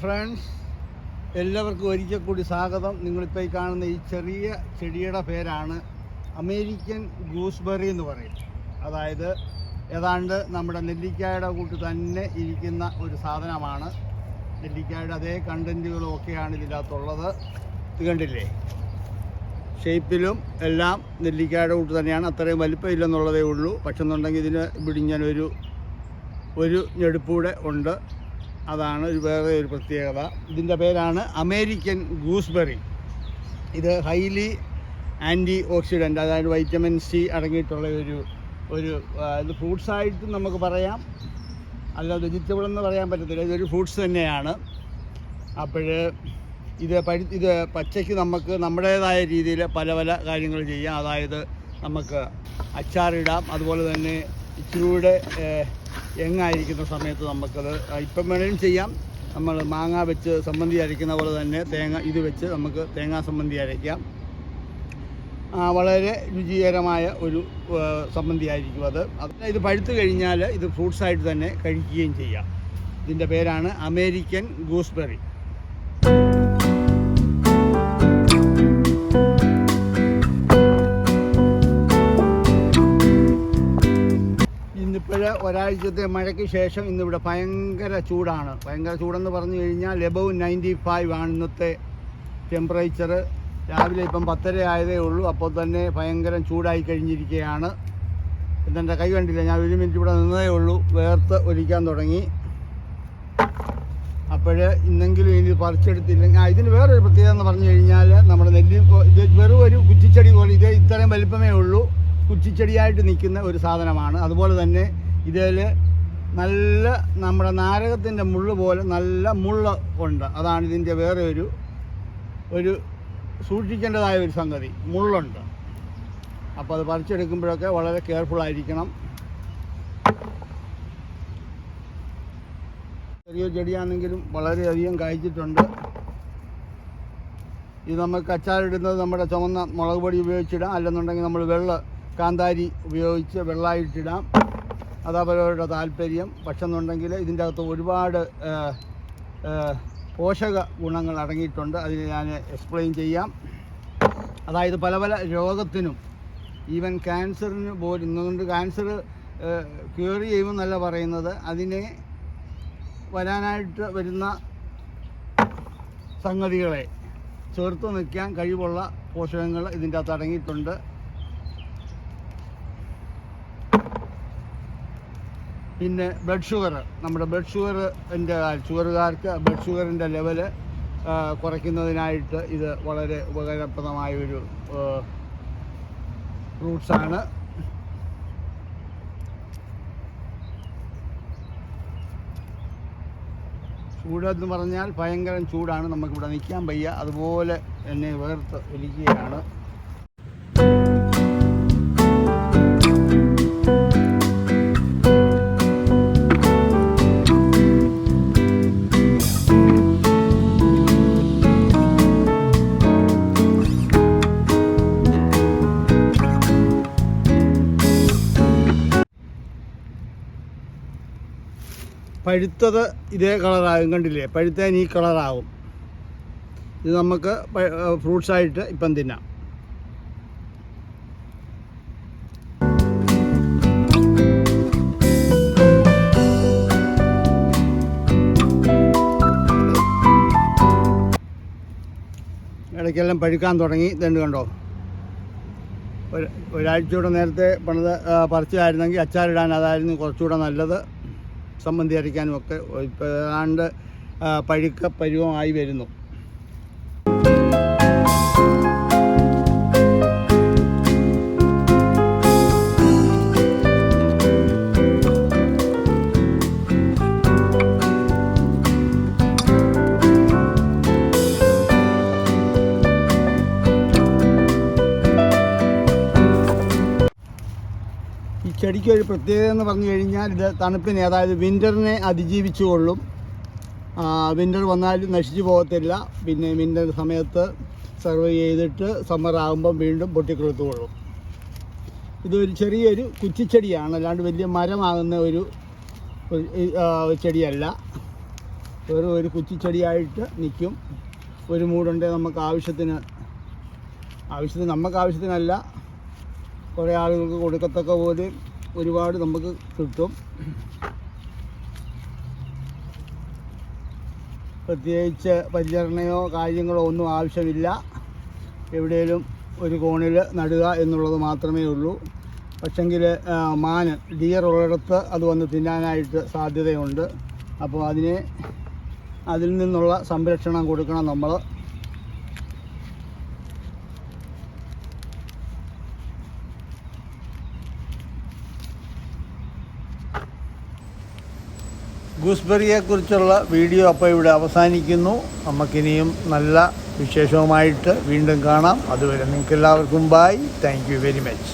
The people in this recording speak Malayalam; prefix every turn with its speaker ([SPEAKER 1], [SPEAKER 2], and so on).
[SPEAKER 1] ഫ്രണ്ട്സ് എല്ലാവർക്കും ഒരിക്കൽ കൂടി സ്വാഗതം. നിങ്ങളിപ്പോൾ ഈ കാണുന്ന ഈ ചെറിയ ചെടിയുടെ പേരാണ് അമേരിക്കൻ ഗൂസ്ബെറി എന്ന് പറയും. അതായത് ഏതാണ്ട് നമ്മുടെ നെല്ലിക്കായുടെ കൂട്ട് തന്നെ ഇരിക്കുന്ന ഒരു സാധനമാണ്. നെല്ലിക്കായുടെ അതേ കണ്ടന്റുകളും ഒക്കെയാണ് ഇതിനകത്തുള്ളത്. ഇത് കണ്ടില്ലേ? ഷേപ്പിലും എല്ലാം നെല്ലിക്കായുടെ കൂട്ട് തന്നെയാണ്. അത്രയും വലിപ്പമില്ലെന്നുള്ളതേ ഉള്ളൂ. പക്ഷെന്നുണ്ടെങ്കിൽ ഇതിന് ഇവിടെ ഒരു ഒരു ഞെടുപ്പൂടെ ഉണ്ട്. അതാണ് ഒരു വേറെ ഒരു പ്രത്യേകത. ഇതിന്റെ പേരാണ് അമേരിക്കൻ ഗൂസ്ബെറി. ഇത് ഹൈലി ആന്റി ഓക്സിഡന്റ് അതായത് വൈറ്റമിൻ സി അടങ്ങിയിട്ടുള്ള ഒരു ഒരു ഇത് ഫ്രൂട്ട്സ് ആയിട്ട് നമുക്ക് പറയാം. അല്ല വെജിറ്റബിൾ എന്ന് പറയാൻ പറ്റത്തില്ല. ഇതൊരു ഫ്രൂട്ട്സ് തന്നെയാണ്. അപ്പോൾ ഇത് പഴു ഇത് പച്ചയ്ക്ക് നമുക്ക് നമ്മുടേതായ രീതിയിൽ പല പല കാര്യങ്ങൾ ചെയ്യാം. അതായത് നമുക്ക് അച്ചാറിടാം. അതുപോലെ തന്നെ ഇച്ചിരൂടെ എങ്ങായിരിക്കുന്ന സമയത്ത് നമുക്കത് ഇപ്പം വേണേലും ചെയ്യാം. നമ്മൾ മാങ്ങ വെച്ച് സമ്മന്തി അരയ്ക്കുന്ന പോലെ തന്നെ തേങ്ങ ഇത് വെച്ച് നമുക്ക് തേങ്ങാ സമ്മന്തി അരയ്ക്കാം. വളരെ രുചികരമായ ഒരു സമ്മന്തി ആയിരിക്കും അത്. ഇത് പഴുത്തു കഴിഞ്ഞാൽ ഇത് ഫ്രൂട്ട്സായിട്ട് തന്നെ കഴിക്കുകയും ചെയ്യാം. ഇതിന്റെ പേരാണ് അമേരിക്കൻ ഗൂസ്ബെറി. ഇന്നിപ്പോഴ് ഒരാഴ്ചത്തെ മഴയ്ക്ക് ശേഷം ഇന്നിവിടെ ഭയങ്കര ചൂടാണ്. ഭയങ്കര ചൂടെന്ന് പറഞ്ഞു കഴിഞ്ഞാൽ എബവ് നയന്റി ഫൈവ് ആണ് ഇന്നത്തെ ടെമ്പറേച്ചർ രാവിലെ ഇപ്പം പത്തര ആയതേ ഉള്ളൂ. അപ്പോൾ തന്നെ ഭയങ്കര ചൂടായി കഴിഞ്ഞിരിക്കുകയാണ്. ഇതെന്റെ കൈ കണ്ടില്ല? ഞാൻ ഒരു മിനിറ്റ് ഇവിടെ നിന്നതേ ഉള്ളൂ. വേർത്ത് ഒലിക്കാൻ തുടങ്ങി. അപ്പോഴേ ഇന്നെങ്കിലും ഇനി പറിച്ചെടുത്തില്ലെങ്കിൽ ആ ഇതിന് വേറൊരു പ്രത്യേകത എന്ന് പറഞ്ഞു കഴിഞ്ഞാൽ നമ്മുടെ നെല്ലി ഇത് വെറും ഒരു കുറ്റിച്ചെടി പോലെ ഇത് ഇത്രയും വലിപ്പമേ ഉള്ളൂ. കുറ്റിച്ചെടിയായിട്ട് നിൽക്കുന്ന ഒരു സാധനമാണ്. അതുപോലെ തന്നെ ഇതിൽ നല്ല നമ്മുടെ നാരകത്തിന്റെ മുള്ള് പോലെ നല്ല മുള്ള ഉണ്ട്. അതാണ് ഇതിന്റെ വേറെ ഒരു ഒരു സൂക്ഷിക്കേണ്ടതായ ഒരു സംഗതി. മുള്ളുണ്ട്. അപ്പോൾ അത് പറിച്ചെടുക്കുമ്പോഴൊക്കെ വളരെ കെയർഫുൾ ആയിരിക്കണം. ചെറിയ ചെടിയാണെങ്കിലും വളരെയധികം കായ്ച്ചിട്ടുണ്ട്. ഇത് നമുക്ക് അച്ചാറിടുന്നത് നമ്മുടെ ചുമന്ന മുളക് പൊടി ഉപയോഗിച്ചിടാം. അല്ലെന്നുണ്ടെങ്കിൽ നമ്മൾ വെള്ള കാന്താരി ഉപയോഗിച്ച് വെള്ളമായിട്ടിടാം അതവരവരുടെ താല്പര്യം. പക്ഷെ എന്നുണ്ടെങ്കിൽ ഇതിന്റെ അകത്ത് ഒരുപാട് പോഷക ഗുണങ്ങൾ അടങ്ങിയിട്ടുണ്ട്. അതിന് ഞാൻ എക്സ്പ്ലെയിൻ ചെയ്യാം. അതായത് പല പല രോഗത്തിനും ഈവൻ ക്യാൻസറിന് പോലും ഇന്നുകൊണ്ട് ക്യാൻസർ ക്യൂർ ചെയ്യുമെന്നല്ല പറയുന്നത്. അതിനെ വരാനായിട്ട് വരുന്ന സംഗതികളെ ചേർത്ത് നിൽക്കാൻ കഴിവുള്ള പോഷകങ്ങൾ ഇതിന്റെ അകത്ത് അടങ്ങിയിട്ടുണ്ട്. പിന്നെ ബ്ലഡ് ഷുഗർ നമ്മുടെ ബ്ലഡ് ഷുഗറിന്റെ ഷുഗറുകാർക്ക് ബ്ലഡ് ഷുഗറിന്റെ ലെവൽ കുറയ്ക്കുന്നതിനായിട്ട് ഇത് വളരെ ഉപകാരപ്രദമായൊരു ഫ്രൂട്ട്സാണ് ചൂടെന്ന് പറഞ്ഞാൽ ഭയങ്കര ചൂടാണ് നമുക്കിവിടെ നിൽക്കാൻ വയ്യ. അതുപോലെ എന്നെ വേർത്ത് ഒലിക്കുകയാണ് പഴുത്തത് ഇതേ കളറാകും കണ്ടില്ലേ? പഴുത്തതിന് ഈ കളറാകും ഇത് നമുക്ക് ഫ്രൂട്ട്സായിട്ട് ഇപ്പം തിന്നാം. ഇടയ്ക്കെല്ലാം പഴുക്കാൻ തുടങ്ങി. ഇതുണ്ട് കണ്ടോ? ഒരാഴ്ചയുടെ നേരത്തെ പണിത് പറിച്ചതായിരുന്നെങ്കിൽ അച്ചാറിടാൻ അതായിരുന്നു കുറച്ചുകൂടെ നല്ലത്. സംബന്ധി അരയ്ക്കാനും ഒക്കെ ഏതാണ്ട് പഴുക്ക പരുവമായി വരുന്നു. ചെടിക്ക് ഒരു പ്രത്യേകത എന്ന് പറഞ്ഞു കഴിഞ്ഞാൽ ഇത് തണുപ്പിനെ അതായത് വിന്ററിനെ അതിജീവിച്ചു കൊള്ളും വിന്റർ വന്നാലും നശിച്ചു പോകത്തില്ല. പിന്നെ വിന്റർ സമയത്ത് സർവ് ചെയ്തിട്ട് സമ്മർ ആകുമ്പം വീണ്ടും പൊട്ടിക്കൊടുത്തു കൊള്ളും ഇതൊരു ചെറിയൊരു കുറ്റിച്ചെടിയാണ്. അല്ലാണ്ട് വലിയ മരമാകുന്ന ഒരു ചെടിയല്ല. വെറും ഒരു കുറ്റിച്ചെടിയായിട്ട് നിൽക്കും. ഒരു മൂടുണ്ട് നമുക്ക് ആവശ്യത്തിന് ആവശ്യത്തിന് നമുക്ക് ആവശ്യത്തിനല്ല. കുറേ ആളുകൾക്ക് കൊടുക്കത്തക്ക പോലെ ഒരുപാട് നമുക്ക് കിട്ടും. പ്രത്യേകിച്ച് പരിചരണയോ കാര്യങ്ങളോ ഒന്നും ആവശ്യമില്ല. എവിടെയും ഒരു കോണിൽ നടുക എന്നുള്ളത് മാത്രമേ ഉള്ളൂ. പക്ഷെങ്കിൽ മാന് ഡിയർ ഉള്ളിടത്ത് അത് വന്ന് തിന്നാനായിട്ട് സാധ്യതയുണ്ട്. അപ്പോൾ അതിനെ അതിൽ നിന്നുള്ള സംരക്ഷണം കൊടുക്കണം നമ്മൾ ഗൂസ്ബെറിയെ കുറിച്ചുള്ള വീഡിയോ അപ്പോൾ ഇവിടെ അവസാനിക്കുന്നു. നമുക്കിനിയും നല്ല വിശേഷവുമായിട്ട് വീണ്ടും കാണാം. അതുവരെ നിങ്ങൾക്ക് എല്ലാവർക്കും ബായ് താങ്ക് വെരി മച്ച്